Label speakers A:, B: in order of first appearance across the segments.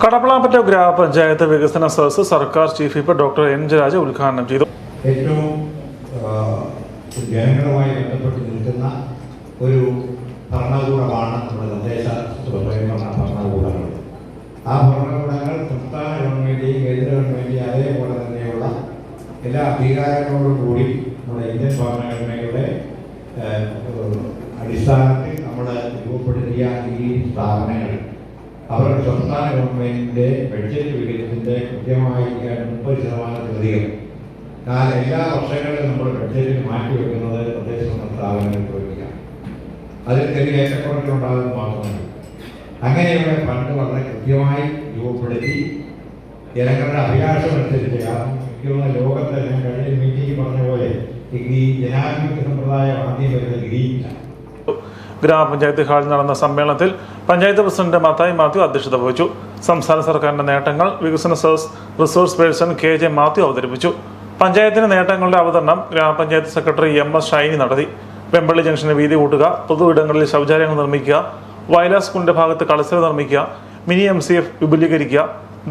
A: കടപ്പളാമ്പറ്റ ഗ്രാമപഞ്ചായത്ത് വികസന സദസ് സർക്കാർ chief whip doctor N Jayaraj ഉദ്ഘാടനം ചെയ്തു.
B: ഏറ്റവും ജനങ്ങളുമായി ബന്ധപ്പെട്ട് നിൽക്കുന്ന ഒരു ഭരണകൂടമാണ് നമ്മുടെ തദ്ദേശ സ്വയംഭരണ ഭരണകൂടങ്ങൾ. ആ ഭരണകൂടങ്ങൾ സംസ്ഥാന ഗവൺമെന്റ് കേന്ദ്ര ഗവൺമെന്റ് അതേപോലെ തന്നെയുള്ള എല്ലാ അധികാരങ്ങളോടും കൂടി നമ്മുടെ ഇന്ത്യൻ ഭരണഘടനയുടെ അടിസ്ഥാനത്തിൽ നമ്മൾ രൂപപ്പെടുത്തിയ ഈ സ്ഥാപനങ്ങൾ. അവരുടെ സംസ്ഥാന ഗവൺമെന്റിന്റെ ബഡ്ജറ്റ് വിഹിതത്തിന്റെ കൃത്യമായി മുപ്പത് ശതമാനത്തിലധികം. എന്നാൽ എല്ലാ വർഷങ്ങളിലും നമ്മൾ ബഡ്ജറ്റിൽ മാറ്റിവെക്കുന്നത് തദ്ദേശ സ്ഥാപനങ്ങൾക്ക് വേണ്ടിയാണ് അതിൽ ചെറിയ ഏറ്റക്കുറച്ചിലുണ്ടാകുന്നത് മാത്രമല്ല. അങ്ങനെയുള്ള ഫണ്ട് വളരെ കൃത്യമായി രൂപപ്പെടുത്തി ജനങ്ങളുടെ അഭിലാഷം അനുസരിച്ച് കാരണം ലോകത്തെ ഞാൻ കഴിഞ്ഞ മീറ്റിംഗ് പറഞ്ഞ പോലെ ഈ ജനാധിപത്യ സമ്പ്രദായം ആദ്യം വരുന്നത് ഗ്രീനിലാണ്
A: ഗ്രാമപഞ്ചായത്ത് ഹാളിൽ നടന്ന സമ്മേളനത്തിൽ പഞ്ചായത്ത് പ്രസിഡന്റ് മത്തായി മാത്യു അധ്യക്ഷത വഹിച്ചു. സംസ്ഥാന സർക്കാരിന്റെ നേട്ടങ്ങൾ വികസന സദസ് resource person K J Mathew അവതരിപ്പിച്ചു. പഞ്ചായത്തിന്റെ നേട്ടങ്ങളുടെ അവതരണം ഗ്രാമപഞ്ചായത്ത് സെക്രട്ടറി എം എസ് ഷൈനി നടത്തി. വെമ്പള്ളി ജംഗ്ഷന് വീതി കൂട്ടുക പൊതു ഇടങ്ങളിൽ ശൗചാലയങ്ങൾ നിർമ്മിക്കുക വയലാ സ്കൂളിന്റെ ഭാഗത്ത് കളിസ്ഥലം നിർമ്മിക്കുക മിനി എം സി എഫ് വിപുലീകരിക്കുക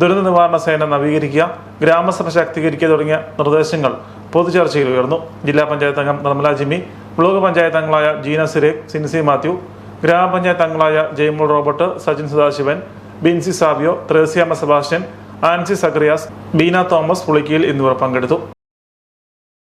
A: ദുരന്ത നിവാരണ സേന നവീകരിക്കുക ഗ്രാമസഭ ശാക്തീകരിക്കുക തുടങ്ങിയ നിർദ്ദേശങ്ങൾ പൊതുചർച്ചയിൽ ഉയർന്നു. ജില്ലാ പഞ്ചായത്ത് അംഗം നിർമ്മല ജിമ്മി ബ്ലോക്ക് പഞ്ചായത്ത് അംഗങ്ങളായ ജീന സിരേഖ് സിൻസി മാത്യു ഗ്രാമപഞ്ചായത്ത് അംഗങ്ങളായ Jaimol Robert Sajin Sadasivan Binsy Sabio Threasiamma Sebastian Ancy Zacharias Beena Thomas Pulikkiyil എന്നിവർ പങ്കെടുത്തു.